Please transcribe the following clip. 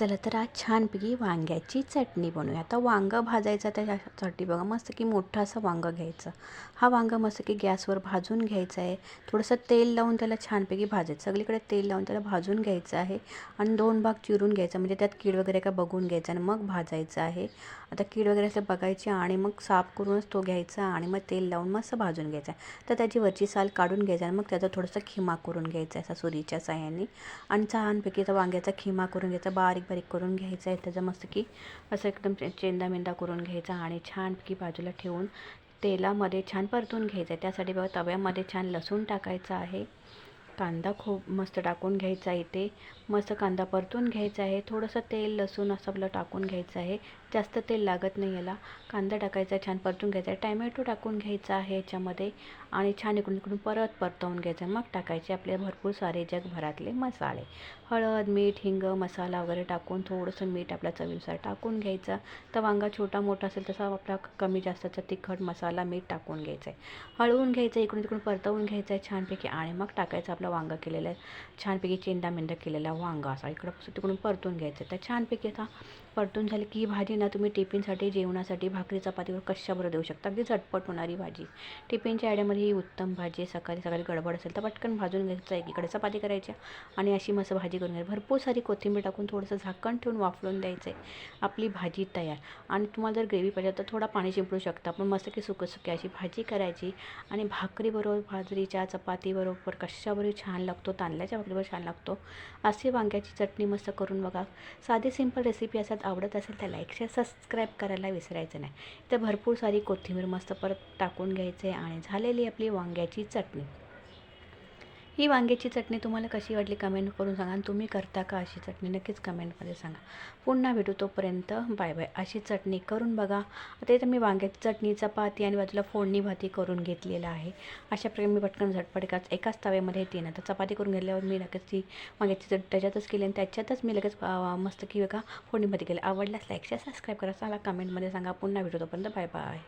चला तर आज छानपैकी वांग्याची चटणी बनवूया. आता वांगं भाजायचं त्याच्यासाठी बघा मस्त की मोठं असं वांगं घ्यायचं. हा वांगं मस्त की गॅसवर भाजून घ्यायचं आहे. थोडंसं तेल लावून त्याला छानपैकी भाजायचं. सगळीकडे तेल लावून त्याला भाजून घ्यायचं आहे. आणि दोन भाग चिरून घ्यायचा म्हणजे त्यात कीड वगैरे का बघून घ्यायचं आणि मग भाजायचं आहे. आता कीड वगैरे असं बघायची आणि मग साफ करूनच तो घ्यायचा आणि मग तेल लावून मस्त भाजून घ्यायचा तर त्याची वरची साल काढून घ्यायचा आणि मग त्याचा थोडंसं खिमा करून घ्यायचा असा सुरीच्या साह्याने. आणि छानपैकी त्या वांग्याचा खिमा करून घ्यायचा बारीक बारीक करून घ्यायचा आहे. त्याचं मस्त की असं एकदम चेंदा मेंदा करून घ्यायचा आणि छानपैकी बाजूला ठेवून तेलामध्ये छान परतून घ्यायचं आहे. त्यासाठी बघा तव्यामध्ये छान लसूण टाकायचं आहे. कांदा खूप मस्त टाकून घ्यायचा इथे. मस्त कांदा परतून घ्यायचा आहे. थोडंसं तेल लसूण असं आपलं टाकून घ्यायचं आहे. जास्त तेल लागत नाही याला. कांदा टाकायचा छान परतून घ्यायचा आहे. टॅमॅटो टाकून घ्यायचा आहे याच्यामध्ये. आणि छान इकडून इकडून परत परतवून घ्यायचं मग टाकायचे आपले भरपूर सारे जगभरातले मसाले. हळद मीठ हिंग मसाला वगैरे टाकून थोडंसं मीठ आपल्या चवीनुसार टाकून घ्यायचं. तर वांगा छोटा मोठा असेल तसा आपला कमी जास्तचा तिखट मसाला मीठ टाकून घ्यायचं आहे. हळवून घ्यायचं इकडून तिकडून परतवून घ्यायचं आहे छानपैकी. आणि मग टाकायचं आपलं वांगा केलेलं आहे. छानपैकी चेंडा मेंदा केलेला वांगा असा. इकडं तिकडून परतून घ्यायचं. तर छानपैकी आता परतून झाली की ही भाजी ना तुम्ही टिफिनसाठी जेवणासाठी भाकरी चपातीवर कशाबरोबर देऊ शकता? अगदी झटपट होणारी भाजी. टिफिनच्या आयडियामध्ये ही उत्तम भाजी आहे. सकाळी सकाळी गडबड असेल तर पटकन भाजून घ्यायचं एकीकडे चपाती करायच्या आणि अशी मस्त भाजी करून घ्यायची. भरपूर सारी कोथिंबीर टाकून थोडंसं झाकण ठेवून वाफलून द्यायचं आहे आपली भाजी तयार. आणि तुम्हाला जर ग्रेव्ही पाहिजे तर थोडा पाणी शिंपडू शकता. पण मस्त की सुकं सुकी अशी भाजी करायची. आणि भाकरीबरोबर बाजरीच्या चपातीबरोबर कशाबरोबर छान लागतो तांदळाच्या भाकरीवर छान लागतो. अशी वांग्याची चटणी मस्त करून बघा. साधी सिंपल रेसिपी असतात आवडत असेल तर लाईक शेअर सबस्क्राईब करायला विसरायचं नाही. तर भरपूर सारी कोथिंबीर मस्त परत टाकून घ्यायचे आणि झालेली आपली वांग्याची चटणी. ही वांग्याची चटणी तुम्हाला कशी वाटली कमेंट करून सांगा आणि तुम्ही करता का अशी चटणी? नक्कीच कमेंटमध्ये सांगा. पुन्हा भेटू तोपर्यंत बाय बाय. अशी चटणी करून बघा. आता इथं मी वांग्याची चटणी चपाती आणि बाजूला फोडणी भाती करून घेतलेलं आहे. अशा प्रकारे मी पटकन झटपट एकाच एकाच तव्यामध्ये ना. तर चपाती करून घेतल्यावर मी लगेच ती वांग्याची चट त्याच्यातच केली आणि त्याच्यातच मी लगेच मस्त की बघा फोडणी भाती केली. आवडल्यास लाईक शेअर सबस्क्राईब करा. सांगा कमेंटमध्ये सांगा. पुन्हा भेटू तोपर्यंत बाय बाय.